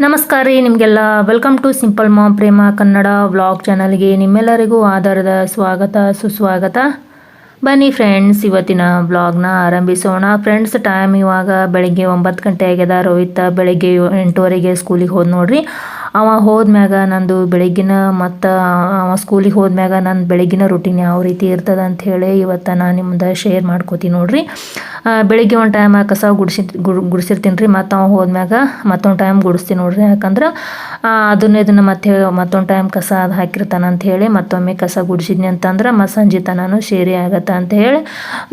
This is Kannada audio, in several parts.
ನಮಸ್ಕಾರ ರೀ ನಿಮಗೆಲ್ಲ. Welcome to simple mom Prema Kannada vlog ಚಾನಲ್ಗೆ ನಿಮ್ಮೆಲ್ಲರಿಗೂ ಆಧಾರದ ಸ್ವಾಗತ, ಸುಸ್ವಾಗತ. ಬನ್ನಿ ಫ್ರೆಂಡ್ಸ್ ಇವತ್ತಿನ ವ್ಲಾಗ್ನ ಆರಂಭಿಸೋಣ. ಫ್ರೆಂಡ್ಸ್ ಟೈಮ್ ಇವಾಗ ಬೆಳಗ್ಗೆ ಒಂಬತ್ತು ಗಂಟೆ ಆಗ್ಯದ. ರೋಹಿತ ಬೆಳಗ್ಗೆ ಎಂಟುವರೆಗೆ ಸ್ಕೂಲಿಗೆ ಹೋದ್ ನೋಡ್ರಿ. ಅವ ಹೋದ್ಮ್ಯಾಗ ನಂದು ಬೆಳಗ್ಗಿನ ಮತ್ತು ಅವ ಸ್ಕೂಲಿಗೆ ಹೋದ್ಮ್ಯಾಗ ನನ್ನ ಬೆಳಗ್ಗಿನ ರೂಟೀನ್ ಯಾವ ರೀತಿ ಇರ್ತದ ಅಂತ ಹೇಳಿ ಇವತ್ತು ನಾನು ನಿಮ್ದು ಶೇರ್ ಮಾಡ್ಕೋತೀನಿ ನೋಡಿರಿ. ಬೆಳಿಗ್ಗೆ ಒಂದು ಟೈಮ್ ಕಸ ಗುಡಿಸಿ ಗುಡಿಸಿರ್ತೀನಿ ರೀ ಮತ್ತು ಅವ ಹೋದ್ಮ್ಯಾಗ ಮತ್ತೊಂದು ಟೈಮ್ ಗುಡಿಸ್ತೀನಿ ನೋಡ್ರಿ. ಯಾಕಂದ್ರೆ ಅದನ್ನೇ ಇದನ್ನ ಮತ್ತೆ ಮತ್ತೊಂದು ಟೈಮ್ ಕಸ ಅದು ಹಾಕಿರ್ತಾನೆ ಅಂತ ಹೇಳಿ ಮತ್ತೊಮ್ಮೆ ಕಸ ಗುಡಿಸಿದ್ನಿ ಅಂತಂದ್ರೆ ಮತ್ತು ಸಂಜೆ ತನೂ ಶೇರಿ ಆಗತ್ತೆ ಅಂತ ಹೇಳಿ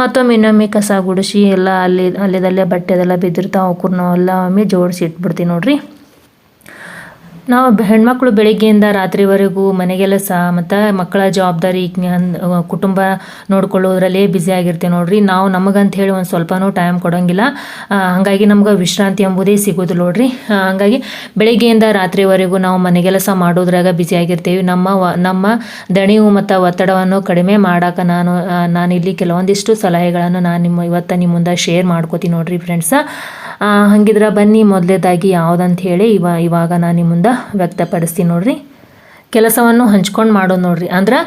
ಮತ್ತೊಮ್ಮೆ ಇನ್ನೊಮ್ಮೆ ಕಸ ಗುಡಿಸಿ ಎಲ್ಲ ಅಲ್ಲಿ, ಅಲ್ಲಿದಲ್ಲೇ ಬಟ್ಟೆದೆಲ್ಲ ಬಿದ್ದಿರ್ತಾವೆ ಅವಕ್ಕೂ ಎಲ್ಲ ಒಮ್ಮೆ ಜೋಡಿಸಿ ಇಟ್ಬಿಡ್ತೀನಿ ನೋಡ್ರಿ. ನಾವು ಹೆಣ್ಮಕ್ಳು ಬೆಳಿಗ್ಗೆಯಿಂದ ರಾತ್ರಿವರೆಗೂ ಮನೆಗೆಲಸ ಮತ್ತು ಮಕ್ಕಳ ಜವಾಬ್ದಾರಿ ಕುಟುಂಬ ನೋಡ್ಕೊಳ್ಳೋದ್ರಲ್ಲೇ ಆಗಿರ್ತೀವಿ ನೋಡ್ರಿ. ನಾವು ನಮಗಂತ ಹೇಳಿ ಒಂದು ಸ್ವಲ್ಪನೂ ಟೈಮ್ ಕೊಡೋಂಗಿಲ್ಲ. ಹಾಗಾಗಿ ನಮ್ಗೆ ವಿಶ್ರಾಂತಿ ಎಂಬುದೇ ಸಿಗೋದು ನೋಡ್ರಿ. ಹಾಗಾಗಿ ಬೆಳಿಗ್ಗೆಯಿಂದ ರಾತ್ರಿವರೆಗೂ ನಾವು ಮನೆಗೆಲಸ ಮಾಡೋದ್ರಾಗ ಆಗಿರ್ತೀವಿ. ನಮ್ಮ ವ ನಮ್ಮ ದಣಿವು ಮತ್ತು ಒತ್ತಡವನ್ನು ಕಡಿಮೆ ಮಾಡೋಕೆ ನಾನು ನಾನಿಲ್ಲಿ ಕೆಲವೊಂದಿಷ್ಟು ಸಲಹೆಗಳನ್ನು ನಾನು ನಿಮ್ಮ ಇವತ್ತು ನಿಮ್ಮ ಮುಂದೆ ಶೇರ್ ಮಾಡ್ಕೋತೀನಿ ನೋಡ್ರಿ ಫ್ರೆಂಡ್ಸ ಹಂಗಿದ್ರೆ ಬನ್ನಿ ಮೊದಲೇದಾಗಿ ಯಾವುದಂತ ಹೇಳಿ ಇವ ಇವಾಗ ನಾನು ನಿಮ್ಮ ಮುಂದೆ ವ್ಯಕ್ತಪಡಿಸ್ತೀನಿ ನೋಡ್ರಿ. ಕೆಲಸವನ್ನು ಹಂಚ್ಕೊಂಡು ಮಾಡೋದು ನೋಡ್ರಿ. ಅಂದ್ರೆ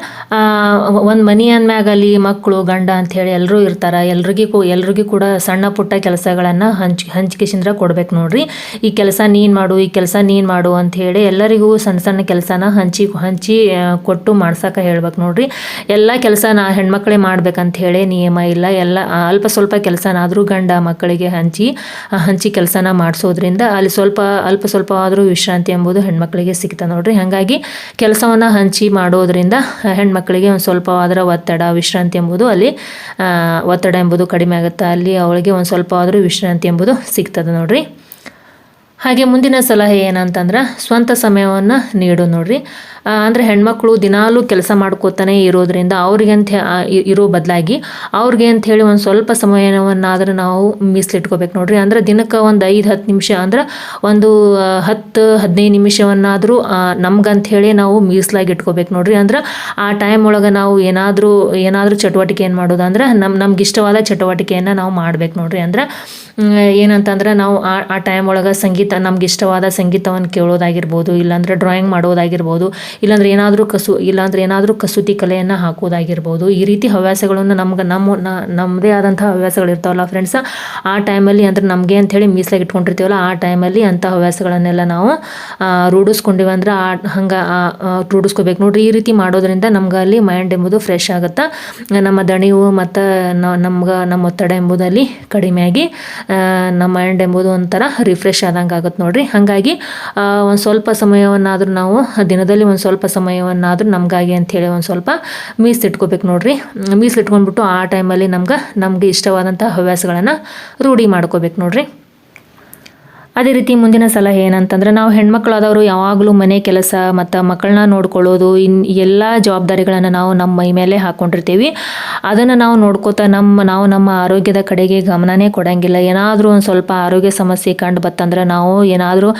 ಒಂದು ಮನಿ ಅಲ್ಲಿ ಮಕ್ಕಳು ಗಂಡ ಅಂಥೇಳಿ ಎಲ್ಲರೂ ಇರ್ತಾರೆ. ಎಲ್ರಿಗೂ ಎಲ್ರಿಗೂ ಕೂಡ ಸಣ್ಣ ಪುಟ್ಟ ಕೆಲಸಗಳನ್ನು ಹಂಚ್ ಹಂಚ್ಕಿಸಿಂದ್ರ ಕೊಡ್ಬೇಕು ನೋಡ್ರಿ. ಈ ಕೆಲಸ ನೀನು ಮಾಡು, ಈ ಕೆಲಸ ನೀನು ಮಾಡು ಅಂಥೇಳಿ ಎಲ್ಲರಿಗೂ ಸಣ್ಣ ಸಣ್ಣ ಕೆಲಸನ ಹಂಚಿ ಹಂಚಿ ಕೊಟ್ಟು ಮಾಡ್ಸಕ್ಕೆ ಹೇಳ್ಬೇಕು ನೋಡ್ರಿ. ಎಲ್ಲ ಕೆಲಸ ನಾ ಹೆಣ್ಮಕ್ಳೇ ಮಾಡ್ಬೇಕಂತ ಹೇಳಿ ನಿಯಮ ಇಲ್ಲ. ಎಲ್ಲ, ಅಲ್ಪ ಸ್ವಲ್ಪ ಕೆಲಸನಾದರೂ ಗಂಡ ಮಕ್ಕಳಿಗೆ ಹಂಚಿ ಹಂಚಿ ಕೆಲಸನ ಮಾಡಿಸೋದ್ರಿಂದ ಅಲ್ಲಿ ಸ್ವಲ್ಪ ಅಲ್ಪ ಸ್ವಲ್ಪ ಆದರೂ ವಿಶ್ರಾಂತಿ ಎಂಬುದು ಹೆಣ್ಮಕ್ಳಿಗೆ ಸಿಗ್ತದೆ ನೋಡ್ರಿ. ಹಾಗಾಗಿ ಕೆಲಸವನ್ನು ಹಂಚಿ ಮಾಡೋದ್ರಿಂದ ಹೆಣ್ಮಕ್ಳಿಗೆ ಒಂದು ಸ್ವಲ್ಪ ಆದ್ರ ಒತ್ತಡ, ವಿಶ್ರಾಂತಿ ಎಂಬುದು ಅಲ್ಲಿ ಒತ್ತಡ ಎಂಬುದು ಕಡಿಮೆ ಆಗುತ್ತೆ. ಅಲ್ಲಿ ಅವಳಿಗೆ ಒಂದು ಸ್ವಲ್ಪ ಆದರೂ ವಿಶ್ರಾಂತಿ ಎಂಬುದು ಸಿಗ್ತದೆ ನೋಡ್ರಿ. ಹಾಗೆ ಮುಂದಿನ ಸಲಹೆ ಏನಂತಂದ್ರೆ ಸ್ವಂತ ಸಮಯವನ್ನು ನೀಡು ನೋಡ್ರಿ. ಅಂದರೆ ಹೆಣ್ಮಕ್ಳು ದಿನಾಲೂ ಕೆಲಸ ಮಾಡ್ಕೋತಾನೆ ಇರೋದ್ರಿಂದ ಅವ್ರಿಗೆ ಅಂತ ಇರೋ ಬದಲಾಗಿ ಅವ್ರಿಗೆ ಅಂತ ಹೇಳಿ ಒಂದು ಸ್ವಲ್ಪ ಸಮಯವನ್ನಾದ್ರೆ ನಾವು ಮೀಸಲಿಟ್ಕೋಬೇಕು ನೋಡ್ರಿ. ಅಂದ್ರೆ ದಿನಕ್ಕೆ ಒಂದು ಐದು, ಹತ್ತು ನಿಮಿಷ ಅಂದ್ರೆ ಒಂದು ಹತ್ತು, ಹದಿನೈದು ನಿಮಿಷವನ್ನಾದರೂ ನಮ್ಗಂತ ಹೇಳಿ ನಾವು ಮೀಸಲಾಗಿ ಇಟ್ಕೋಬೇಕು ನೋಡ್ರಿ. ಅಂದ್ರೆ ಆ ಟೈಮ್ ಒಳಗೆ ನಾವು ಏನಾದರೂ ಏನಾದರೂ ಚಟುವಟಿಕೆ ಏನು ಮಾಡೋದು ಅಂದ್ರೆ ನಮ್ಮ ನಮ್ಗೆ ಇಷ್ಟವಾದ ಚಟುವಟಿಕೆಯನ್ನು ನಾವು ಮಾಡ್ಬೇಕು ನೋಡ್ರಿ. ಅಂದ್ರೆ ಏನಂತಂದ್ರೆ ನಾವು ಆ ಆ ಟೈಮ್ ಒಳಗೆ ಸಂಗೀತ ನಮ್ಗೆ ಇಷ್ಟವಾದ ಸಂಗೀತವನ್ನು ಕೇಳೋದಾಗಿರ್ಬೋದು, ಇಲ್ಲಾಂದರೆ ಡ್ರಾಯಿಂಗ್ ಮಾಡೋದಾಗಿರ್ಬೋದು, ಇಲ್ಲಾಂದ್ರೆ ಏನಾದರೂ ಕಸು, ಇಲ್ಲಾಂದರೆ ಏನಾದರೂ ಕಸೂತಿ ಕಲೆಯನ್ನು ಹಾಕೋದಾಗಿರ್ಬೋದು, ಈ ರೀತಿ ಹವ್ಯಾಸಗಳನ್ನು ನಮ್ಗೆ ನಮ್ಮ ನಮ್ಮದೇ ಆದಂಥ ಹವ್ಯಾಸಗಳು ಇರ್ತಾವಲ್ಲ ಫ್ರೆಂಡ್ಸ್ ಆ ಟೈಮಲ್ಲಿ ಅಂದ್ರೆ ನಮಗೆ ಅಂಥೇಳಿ ಮೀಸಲಾಗಿ ಇಟ್ಕೊಂಡಿರ್ತೀವಲ್ಲ, ಆ ಟೈಮಲ್ಲಿ ಅಂಥ ಹವ್ಯಾಸಗಳನ್ನೆಲ್ಲ ನಾವು ರೂಢಿಸ್ಕೊಂಡಿವಿ ಅಂದ್ರೆ ಆ, ಹಂಗೆ ರೂಢಿಸ್ಕೋಬೇಕು. ನೋಡ್ರಿ, ಈ ರೀತಿ ಮಾಡೋದ್ರಿಂದ ನಮ್ಗೆ ಅಲ್ಲಿ ಮೈಂಡ್ ಎಂಬುದು ಫ್ರೆಶ್ ಆಗುತ್ತೆ. ನಮ್ಮ ದಣಿವು ಮತ್ತು ನಮ್ಗೆ, ನಮ್ಮ ಒತ್ತಡ ಎಂಬುದಲ್ಲಿ ಕಡಿಮೆಯಾಗಿ ನಮ್ಮ ಮೈಂಡ್ ಎಂಬುದು ಒಂಥರ ರಿಫ್ರೆಶ್ ಆದಂಗೆ ಆಗುತ್ತೆ ನೋಡ್ರಿ. ಹಾಗಾಗಿ ಒಂದು ಸ್ವಲ್ಪ ಸಮಯವನ್ನಾದರೂ ನಾವು ದಿನದಲ್ಲಿ ಒಂದು ಸ್ವಲ್ಪ ಸಮಯವನ್ನಾದರೂ ನಮಗಾಗಿ ಅಂಥೇಳಿ ಒಂದು ಸ್ವಲ್ಪ ಮೀಸಲಿಟ್ಕೋಬೇಕು ನೋಡ್ರಿ. ಮೀಸಲಿಟ್ಕೊಂಡ್ಬಿಟ್ಟು ಆ ಟೈಮಲ್ಲಿ ನಮ್ಗೆ, ನಮಗೆ ಇಷ್ಟವಾದಂಥ ಹವ್ಯಾಸಗಳನ್ನು ರೂಢಿ ಮಾಡ್ಕೋಬೇಕು ನೋಡ್ರಿ. ಅದೇ ರೀತಿ ಮುಂದಿನ ಸಲಹೆ ಏನಂತಂದ್ರೆ ನಾವು ಹೆಣ್ಮಕ್ಳಾದವರು ಯಾವಾಗಲೂ ಮನೆ ಕೆಲಸ ಮತ್ತು ಮಕ್ಕಳನ್ನ ನೋಡ್ಕೊಳ್ಳೋದು, ಇನ್ ಎಲ್ಲ ಜವಾಬ್ದಾರಿಗಳನ್ನು ನಾವು ನಮ್ಮ ಮೈ ಮೇಲೆ ಹಾಕ್ಕೊಂಡಿರ್ತೀವಿ ಅದನ್ನು ನಾವು ನೋಡ್ಕೋತಾ ನಮ್ಮ, ನಾವು ನಮ್ಮ ಆರೋಗ್ಯದ ಕಡೆಗೆ ಗಮನನೇ ಕೊಡೋಂಗಿಲ್ಲ. ಏನಾದರೂ ಒಂದು ಸ್ವಲ್ಪ ಆರೋಗ್ಯ ಸಮಸ್ಯೆ ಕಂಡು ಬತ್ತಂದ್ರೆ ನಾವು ಏನಾದರೂ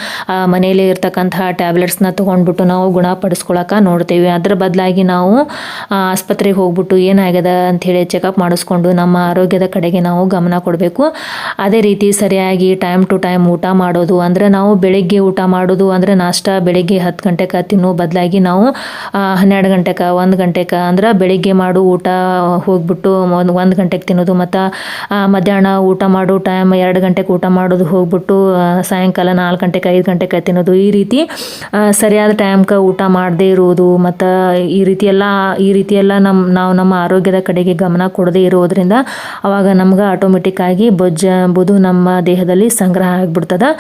ಮನೆಯಲ್ಲಿ ಇರ್ತಕ್ಕಂತಹ ಟ್ಯಾಬ್ಲೆಟ್ಸ್ನ ತೊಗೊಂಡ್ಬಿಟ್ಟು ನಾವು ಗುಣಪಡಿಸ್ಕೊಳಕ್ಕೆ ನೋಡ್ತೀವಿ. ಅದ್ರ ಬದಲಾಗಿ ನಾವು ಆಸ್ಪತ್ರೆಗೆ ಹೋಗ್ಬಿಟ್ಟು ಏನಾಗ್ಯದ ಅಂಥೇಳಿ ಚೆಕಪ್ ಮಾಡಿಸ್ಕೊಂಡು ನಮ್ಮ ಆರೋಗ್ಯದ ಕಡೆಗೆ ನಾವು ಗಮನ ಕೊಡಬೇಕು. ಅದೇ ರೀತಿ ಸರಿಯಾಗಿ ಟೈಮ್ ಟು ಟೈಮ್ ಊಟ ಮಾಡೋದು ಅಂದರೆ ನಾವು ಬೆಳಿಗ್ಗೆ ಊಟ ಮಾಡೋದು ಅಂದರೆ ನಾಷ್ಟ, ಬೆಳಿಗ್ಗೆ ಹತ್ತು ಗಂಟೆಗೆ ತಿನ್ನೋ ಬದಲಾಗಿ ನಾವು ಹನ್ನೆರಡು ಗಂಟೆಗೆ ಒಂದು ಗಂಟೆಗೆ ಅಂದ್ರೆ ಬೆಳಿಗ್ಗೆ ಮಾಡು ಊಟ, ಹೋಗ್ಬಿಟ್ಟು ಒಂದು ಒಂದು ಗಂಟೆಗೆ ತಿನ್ನೋದು ಮತ್ತು ಮಧ್ಯಾಹ್ನ ಊಟ ಮಾಡೋ ಟೈಮ್ ಎರಡು ಗಂಟೆಗೆ ಊಟ ಮಾಡೋದು ಹೋಗ್ಬಿಟ್ಟು ಸಾಯಂಕಾಲ ನಾಲ್ಕು ಗಂಟೆಗೆ ಐದು ಗಂಟೆಗೆ ತಿನ್ನೋದು. ಈ ರೀತಿ ಸರಿಯಾದ ಟೈಮ್ಗೆ ಊಟ ಮಾಡದೇ ಇರೋದು ಮತ್ತು ಈ ರೀತಿ ಎಲ್ಲ ಈ ರೀತಿ ಎಲ್ಲ ನಮ್ಮ ನಾವು ನಮ್ಮ ಆರೋಗ್ಯದ ಕಡೆಗೆ ಗಮನ ಕೊಡದೇ ಇರೋದ್ರಿಂದ ಅವಾಗ ನಮ್ಗೆ ಆಟೋಮೆಟಿಕ್ ಆಗಿ ಬೊಜ್ಜ ಎಂಬುದು ನಮ್ಮ ದೇಹದಲ್ಲಿ ಸಂಗ್ರಹ ಆಗಿಬಿಡ್ತದೆ.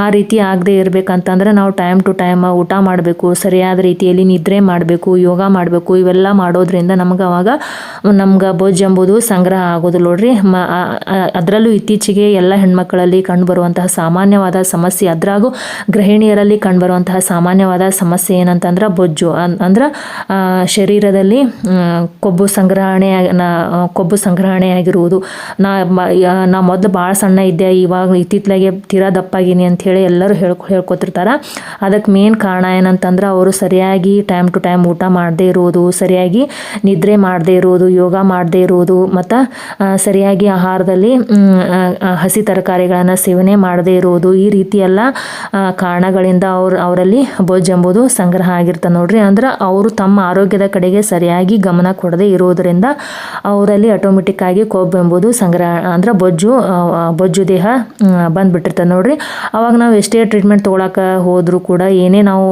ಆ ರೀತಿ ಆಗದೆ ಇರಬೇಕಂತಂದ್ರೆ ನಾವು ಟೈಮ್ ಟು ಟೈಮ್ ಊಟ ಮಾಡಬೇಕು, ಸರಿಯಾದ ರೀತಿಯಲ್ಲಿ ನಿದ್ರೆ ಮಾಡಬೇಕು, ಯೋಗ ಮಾಡಬೇಕು, ಇವೆಲ್ಲ ಮಾಡೋದ್ರಿಂದ ನಮ್ಗೆ ಅವಾಗ ನಮ್ಗೆ ಬೊಜ್ಜು ಎಂಬುದು ಸಂಗ್ರಹ ಆಗೋದು ನೋಡ್ರಿ. ಮ ಅದರಲ್ಲೂ ಇತ್ತೀಚೆಗೆ ಎಲ್ಲ ಹೆಣ್ಮಕ್ಕಳಲ್ಲಿ ಕಂಡುಬರುವಂತಹ ಸಾಮಾನ್ಯವಾದ ಸಮಸ್ಯೆ, ಅದರಾಗೂ ಗೃಹಿಣಿಯರಲ್ಲಿ ಕಂಡುಬರುವಂತಹ ಸಾಮಾನ್ಯವಾದ ಸಮಸ್ಯೆ ಏನಂತಂದ್ರೆ ಬೊಜ್ಜು ಅಂದ್ರೆ ಶರೀರದಲ್ಲಿ ಕೊಬ್ಬು ಸಂಗ್ರಹಣೆ ಕೊಬ್ಬು ಸಂಗ್ರಹಣೆ ಆಗಿರುವುದು. ನಾ ನಾ ಮೊದಲು ಭಾಳ ಸಣ್ಣ ಇದ್ದೆ, ಇವಾಗ ಇತ್ತಿತ್ತಲಾಗೆ ತೀರಾ ದಪ್ಪಾಗೀನಿ ಅಂಥೇಳಿ ಎಲ್ಲರೂ ಹೇಳ್ಕೊ ಹೇಳ್ಕೊತಿರ್ತಾರೆ. ಅದಕ್ಕೆ ಮೇನ್ ಕಾರಣ ಏನಂತಂದ್ರೆ ಅವರು ಸರಿಯಾಗಿ ಟೈಮ್ ಟು ಟೈಮ್ ಊಟ ಮಾಡದೇ ಇರೋದು, ಸರಿಯಾಗಿ ನಿದ್ರೆ ಮಾಡದೇ ಇರೋದು, ಯೋಗ ಮಾಡದೇ ಇರೋದು, ಮತ್ತು ಸರಿಯಾಗಿ ಆಹಾರದಲ್ಲಿ ಹಸಿ ತರಕಾರಿಗಳನ್ನು ಸೇವನೆ ಮಾಡದೇ ಇರೋದು, ಈ ರೀತಿ ಎಲ್ಲ ಕಾರಣಗಳಿಂದ ಅವ್ರು, ಅವರಲ್ಲಿ ಬೊಜ್ಜು ಎಂಬುದು ಸಂಗ್ರಹ ಆಗಿರ್ತದೆ ನೋಡ್ರಿ. ಅಂದ್ರೆ ಅವರು ತಮ್ಮ ಆರೋಗ್ಯದ ಕಡೆಗೆ ಸರಿಯಾಗಿ ಗಮನ ಕೊಡದೇ ಇರೋದರಿಂದ ಅವರಲ್ಲಿ ಆಟೋಮೆಟಿಕ್ ಆಗಿ ಕೊಬ್ಬು ಎಂಬುದು ಸಂಗ್ರಹ, ಅಂದ್ರೆ ಬೊಜ್ಜು ಬೊಜ್ಜು ದೇಹ ಬಂದ್ಬಿಟ್ಟಿರ್ತದೆ ನೋಡ್ರಿ. ಅವಾಗ ನಾವು ಎಷ್ಟೇ ಟ್ರೀಟ್ಮೆಂಟ್ ತೊಗೊಳಕ್ಕೆ ಹೋದರೂ ಕೂಡ ಏನೇ ನಾವು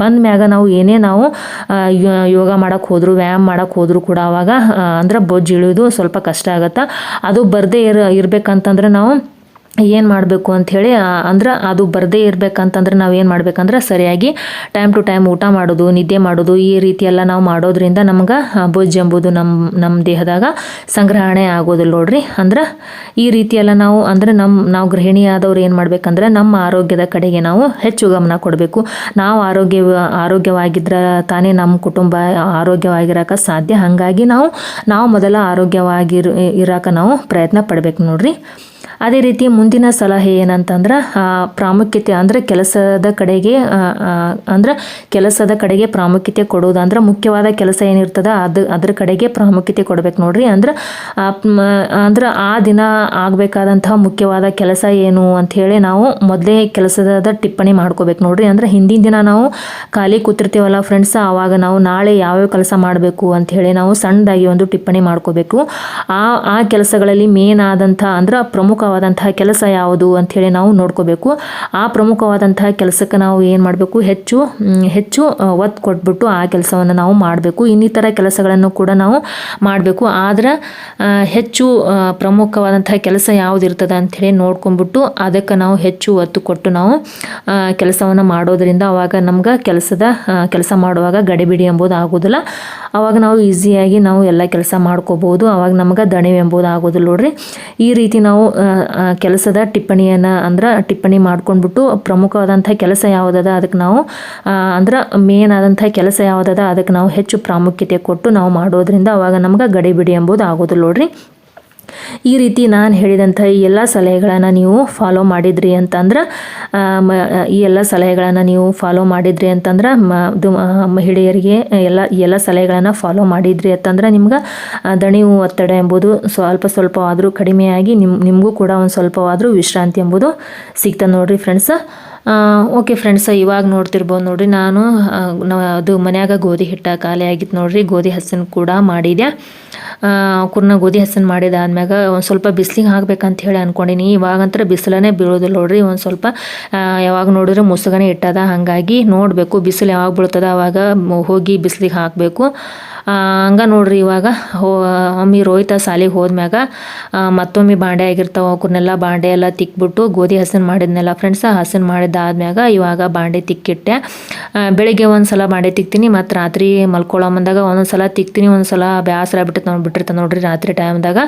ಬಂದ ಮ್ಯಾಗ ನಾವು ಏನೇ ನಾವು ಯೋಗ ಮಾಡೋಕ್ಕೆ ಹೋದ್ರು, ವ್ಯಾಯಾಮ ಮಾಡೋಕ್ಕೆ ಹೋದರೂ ಕೂಡ ಅವಾಗ ಅಂದ್ರೆ ಬೊಜ್ಜು ಇಳಿಯೋದು ಸ್ವಲ್ಪ ಕಷ್ಟ ಆಗುತ್ತೆ. ಅದು ಬರದೇ ಇರ, ಇರಬೇಕಂತಂದ್ರೆ ನಾವು ಏನು ಮಾಡಬೇಕು ಅಂಥೇಳಿ ಅಂದ್ರೆ ಅದು ಬರದೇ ಇರಬೇಕಂತಂದ್ರೆ ನಾವು ಏನು ಮಾಡ್ಬೇಕಂದ್ರೆ ಸರಿಯಾಗಿ ಟೈಮ್ ಟು ಟೈಮ್ ಊಟ ಮಾಡೋದು, ನಿದ್ದೆ ಮಾಡೋದು, ಈ ರೀತಿ ಎಲ್ಲ ನಾವು ಮಾಡೋದ್ರಿಂದ ನಮ್ಗೆ ಬೊಜ್ಜು ಎಂಬುದು ನಮ್ಮ ನಮ್ಮ ದೇಹದಾಗ ಸಂಗ್ರಹಣೆ ಆಗೋದಿಲ್ಲ ನೋಡ್ರಿ. ಅಂದ್ರೆ ಈ ರೀತಿ ಎಲ್ಲ ನಾವು, ಅಂದ್ರೆ ನಮ್ಮ ನಾವು ಗೃಹಿಣಿಯಾದವ್ರು ಏನು ಮಾಡ್ಬೇಕಂದ್ರೆ ನಮ್ಮ ಆರೋಗ್ಯದ ಕಡೆಗೆ ನಾವು ಹೆಚ್ಚು ಗಮನ ಕೊಡಬೇಕು. ನಾವು ಆರೋಗ್ಯ, ಆರೋಗ್ಯವಾಗಿದ್ರೆ ತಾನೇ ನಮ್ಮ ಕುಟುಂಬ ಆರೋಗ್ಯವಾಗಿರೋಕೆ ಸಾಧ್ಯ. ಹಾಗಾಗಿ ನಾವು ನಾವು ಮೊದಲ ಆರೋಗ್ಯವಾಗಿರು ಇರೋಕೆ ನಾವು ಪ್ರಯತ್ನ ಪಡಬೇಕು ನೋಡ್ರಿ. ಅದೇ ರೀತಿ ಮುಂದಿನ ಸಲಹೆ ಏನಂತಂದ್ರೆ ಪ್ರಾಮುಖ್ಯತೆ ಅಂದರೆ ಕೆಲಸದ ಕಡೆಗೆ ಅಂದ್ರೆ ಕೆಲಸದ ಕಡೆಗೆ ಪ್ರಾಮುಖ್ಯತೆ ಕೊಡೋದು ಅಂದ್ರೆ ಮುಖ್ಯವಾದ ಕೆಲಸ ಏನಿರ್ತದೆ, ಅದು, ಅದ್ರ ಕಡೆಗೆ ಪ್ರಾಮುಖ್ಯತೆ ಕೊಡ್ಬೇಕು ನೋಡ್ರಿ. ಅಂದ್ರೆ ಅಂದ್ರೆ ಆ ದಿನ ಆಗಬೇಕಾದಂತಹ ಮುಖ್ಯವಾದ ಕೆಲಸ ಏನು ಅಂತ ಹೇಳಿ ನಾವು ಮೊದಲೇ ಕೆಲಸದ ಟಿಪ್ಪಣಿ ಮಾಡ್ಕೋಬೇಕು ನೋಡ್ರಿ. ಅಂದ್ರೆ ಹಿಂದಿನ ದಿನ ನಾವು ಖಾಲಿ ಕೂತಿರ್ತೀವಲ್ಲ ಫ್ರೆಂಡ್ಸ್ ಆವಾಗ ನಾವು ನಾಳೆ ಯಾವ್ಯಾವ ಕೆಲಸ ಮಾಡಬೇಕು ಅಂಥೇಳಿ ನಾವು ಸಣ್ಣದಾಗಿ ಒಂದು ಟಿಪ್ಪಣಿ ಮಾಡ್ಕೋಬೇಕು. ಆ ಆ ಕೆಲಸಗಳಲ್ಲಿ ಮೇನ್ ಆದಂಥ ಅಂದ್ರೆ ಪ್ರಮುಖವಾದಂತಹ ಕೆಲಸ ಯಾವುದು ಅಂಥೇಳಿ ನಾವು ನೋಡ್ಕೋಬೇಕು. ಆ ಪ್ರಮುಖವಾದಂತಹ ಕೆಲಸಕ್ಕೆ ನಾವು ಏನು ಮಾಡಬೇಕು? ಹೆಚ್ಚು ಹೆಚ್ಚು ಒತ್ತು ಕೊಟ್ಬಿಟ್ಟು ಆ ಕೆಲಸವನ್ನು ನಾವು ಮಾಡಬೇಕು. ಇನ್ನಿತರ ಕೆಲಸಗಳನ್ನು ಕೂಡ ನಾವು ಮಾಡಬೇಕು. ಆದ್ರೆ ಹೆಚ್ಚು ಪ್ರಮುಖವಾದಂತಹ ಕೆಲಸ ಯಾವ್ದು ಇರ್ತದೆ ಅಂಥೇಳಿ ನೋಡ್ಕೊಂಡ್ಬಿಟ್ಟು ಅದಕ್ಕೆ ನಾವು ಹೆಚ್ಚು ಒತ್ತು ಕೊಟ್ಟು ನಾವು ಕೆಲಸವನ್ನು ಮಾಡೋದರಿಂದ ಅವಾಗ ನಮ್ಗೆ ಕೆಲಸದ ಕೆಲಸ ಮಾಡುವಾಗ ಗಡಿಬಿಡಿ ಎಂಬುದು ಆಗೋದಿಲ್ಲ. ಅವಾಗ ನಾವು ಈಸಿಯಾಗಿ ನಾವು ಎಲ್ಲ ಕೆಲಸ ಮಾಡ್ಕೋಬೋದು ಅವಾಗ ನಮ್ಗೆ ದಣಿವೆ ಎಂಬುದು ಆಗೋದಿಲ್ಲ ನೋಡ್ರಿ. ಈ ರೀತಿ ನಾವು ಕೆಲಸದ ಟಿಪ್ಪಣಿಯನ್ನು ಅಂದ್ರೆ ಟಿಪ್ಪಣಿ ಮಾಡ್ಕೊಂಡ್ಬಿಟ್ಟು ಪ್ರಮುಖವಾದಂಥ ಕೆಲಸ ಯಾವುದದ ಅದಕ್ಕೆ ನಾವು ಅಂದ್ರೆ ಮೇನ್ ಆದಂಥ ಕೆಲಸ ಯಾವುದದ ಅದಕ್ಕೆ ನಾವು ಹೆಚ್ಚು ಪ್ರಾಮುಖ್ಯತೆ ಕೊಟ್ಟು ನಾವು ಮಾಡೋದ್ರಿಂದ ಅವಾಗ ನಮ್ಗೆ ಗಡಿಬಿಡಿ ಎಂಬುದು ಆಗೋದಿಲ್ಲ ನೋಡ್ರಿ. ಈ ರೀತಿ ನಾನು ಹೇಳಿದಂಥ ಈ ಎಲ್ಲ ಸಲಹೆಗಳನ್ನು ನೀವು ಫಾಲೋ ಮಾಡಿದ್ರಿ ಅಂತಂದ್ರೆ ಈ ಎಲ್ಲ ಸಲಹೆಗಳನ್ನು ನೀವು ಫಾಲೋ ಮಾಡಿದ್ರಿ ಅಂತಂದ್ರೆ ಮಹಿಳೆಯರಿಗೆ ಎಲ್ಲ ಎಲ್ಲ ಸಲಹೆಗಳನ್ನು ಫಾಲೋ ಮಾಡಿದ್ರಿ ಅಂತಂದ್ರೆ ನಿಮ್ಗೆ ದಣಿವು ಒತ್ತಡ ಎಂಬುದು ಸ್ವಲ್ಪ ಸ್ವಲ್ಪ ಆದರೂ ಕಡಿಮೆಯಾಗಿ ನಿಮ್, ನಿಮಗೂ ಕೂಡ ಒಂದು ಸ್ವಲ್ಪವಾದರೂ ವಿಶ್ರಾಂತಿ ಎಂಬುದು ಸಿಗ್ತದೆ ನೋಡಿರಿ ಫ್ರೆಂಡ್ಸ್ ಓಕೆ ಫ್ರೆಂಡ್ಸ್ ಇವಾಗ ನೋಡ್ತಿರ್ಬೋದು ನೋಡಿರಿ ನಾನು ಅದು ಮನ್ಯಾಗ ಗೋಧಿ ಹಿಟ್ಟ ಖಾಲಿ ಆಗಿತ್ತು ನೋಡ್ರಿ, ಗೋಧಿ ಹಸನ್ ಕೂಡ ಮಾಡಿದೆ ಕುರ್ನ ಗೋಧಿ ಹಸನ್ ಮಾಡಿದಾದ್ಮ್ಯಾಗ ಒಂದು ಸ್ವಲ್ಪ ಬಿಸಿಲಿಗೆ ಹಾಕ್ಬೇಕಂತ ಹೇಳಿ ಅನ್ಕೊಂಡಿನಿ. ಇವಾಗಂತ್ರ ಬಿಸಿಲನೇ ಬೀಳೋದಿಲ್ಲ ನೋಡ್ರಿ, ಒಂದು ಸ್ವಲ್ಪ ಯಾವಾಗ ನೋಡಿದ್ರೆ ಮುಸುಗನೆ ಇಟ್ಟದ, ಹಾಗಾಗಿ ನೋಡಬೇಕು ಬಿಸಿಲು ಯಾವಾಗ ಬೀಳ್ತದ, ಅವಾಗ ಹೋಗಿ ಬಿಸಿಲಿಗೆ ಹಾಕಬೇಕು. ಹಂಗೆ ನೋಡ್ರಿ ಇವಾಗ, ಹೋ, ಒಮ್ಮೆ ರೋಹಿತ ಸಾಲಿಗೆ ಹೋದ್ಮ್ಯಾಗ ಮತ್ತೊಮ್ಮೆ ಬಾಂಡೆ ಆಗಿರ್ತಾವೆ ಅವ್ರನ್ನೆಲ್ಲ ಬಾಂಡೆ ಎಲ್ಲ ತಿಕ್ಬಿಟ್ಟು ಗೋಧಿ ಹಸನ್ ಮಾಡಿದ್ನೆಲ್ಲ ಫ್ರೆಂಡ್ಸ ಹಸನ್ ಮಾಡಿದ್ದಾದ್ಮ್ಯಾಗ ಇವಾಗ ಬಾಂಡೆ ತಿಕ್ಕಿಟ್ಟೆ. ಬೆಳಿಗ್ಗೆ ಒಂದು ಸಲ ಬಾಂಡೆ ತಿಕ್ತೀನಿ, ಮತ್ತು ರಾತ್ರಿ ಮಲ್ಕೊಳ್ಳೋ ಬಂದಾಗ ಒಂದೊಂದು ಸಲ ತಿಕ್ತೀನಿ ಒಂದು ಸಲ ಬೇಸರ ನೋಡಿ ಬಿಟ್ಟಿರ್ತಾನೆ ನೋಡ್ರಿ ರಾತ್ರಿ ಟೈಮ್ದಾಗ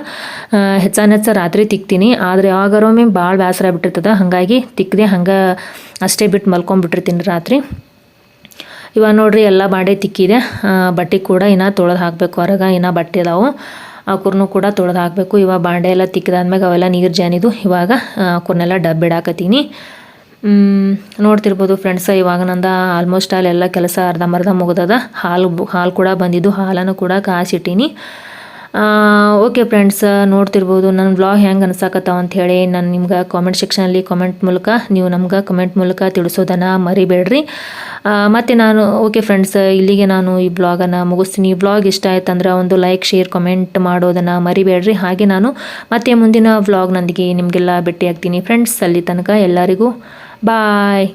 ಹೆಚ್ಚಾನ ಹೆಚ್ಚ ರಾತ್ರಿ ತಿಕ್ತೀನಿ. ಆದರೆ ಯಾವಾಗಾರೊಮ್ಮೆ ಭಾಳ ಬೇಸರ ಬಿಟ್ಟಿರ್ತದೆ ಹಾಗಾಗಿ ತಿಕ್ಕದೆ ಹಂಗೆ ಅಷ್ಟೇ ಬಿಟ್ಟು ಮಲ್ಕೊಂಡ್ಬಿಟ್ಟಿರ್ತೀನಿ ರಾತ್ರಿ. ಇವಾಗ ನೋಡ್ರಿ ಎಲ್ಲ ಬಾಂಡೆ ತಿಕ್ಕಿದೆ. ಬಟ್ಟೆ ಕೂಡ ಇನ್ನು ತೊಳೆದು ಹಾಕಬೇಕು. ಹೊರಗೆ ಇನ್ನು ಬಟ್ಟೆ ಅದಾವು. ಅವಕ್ಕೂರ್ನು ಕೂಡ ತೊಳೆದು ಹಾಕಬೇಕು. ಇವಾಗ ಬಾಂಡೆ ಎಲ್ಲ ತಿಕ್ಕಿದಾದ್ಮ್ಯಾಗ ಅವೆಲ್ಲ ನೀರು ಜಾನಿದು. ಇವಾಗ ಅವಕ್ಕೂರ್ನೆಲ್ಲ ಡಬ್ಬಿಡಾಕತ್ತೀನಿ ನೋಡ್ತಿರ್ಬೋದು ಫ್ರೆಂಡ್ಸ್ ಇವಾಗ ನಂದ ಆಲ್ಮೋಸ್ಟ್ ಆಲ್ ಎಲ್ಲ ಕೆಲಸ ಅರ್ಧಂಬರ್ಧ ಮುಗ್ದದ. ಹಾಲು ಹಾಲು ಕೂಡ ಬಂದಿದ್ದು. ಹಾಲನ್ನು ಕೂಡ ಕಾಸಿಟ್ಟೀನಿ ಓಕೆ ಫ್ರೆಂಡ್ಸ್ ನೋಡ್ತಿರ್ಬೋದು ನನ್ನ ಬ್ಲಾಗ್ ಹೆಂಗೆ ಅನ್ಸಾಕತ್ತಾವ ಅಂಥೇಳಿ ನಾನು ನಿಮ್ಗೆ ಕಾಮೆಂಟ್ ಸೆಕ್ಷನಲ್ಲಿ ಕಾಮೆಂಟ್ ಮೂಲಕ, ನೀವು ನಮ್ಗೆ ಕಮೆಂಟ್ ಮೂಲಕ ತಿಳಿಸೋದನ್ನು ಮರಿಬೇಡ್ರಿ. ಮತ್ತು ನಾನು ಓಕೆ ಫ್ರೆಂಡ್ಸ್ ಇಲ್ಲಿಗೆ ನಾನು ಈ ಬ್ಲಾಗನ್ನು ಮುಗಿಸ್ತೀನಿ. ಈ ಬ್ಲಾಗ್ ಇಷ್ಟ ಆಯ್ತಂದ್ರೆ ಒಂದು ಲೈಕ್ ಶೇರ್ ಕಮೆಂಟ್ ಮಾಡೋದನ್ನು ಮರಿಬೇಡ್ರಿ. ಹಾಗೆ ನಾನು ಮತ್ತೆ ಮುಂದಿನ ವ್ಲಾಗ್ನೊಂದಿಗೆ ನಿಮಗೆಲ್ಲ ಭೇಟಿಯಾಗ್ತೀನಿ. ಫ್ರೆಂಡ್ಸ್ ಅಲ್ಲಿ ತನಕ ಎಲ್ಲರಿಗೂ ಬಾಯ್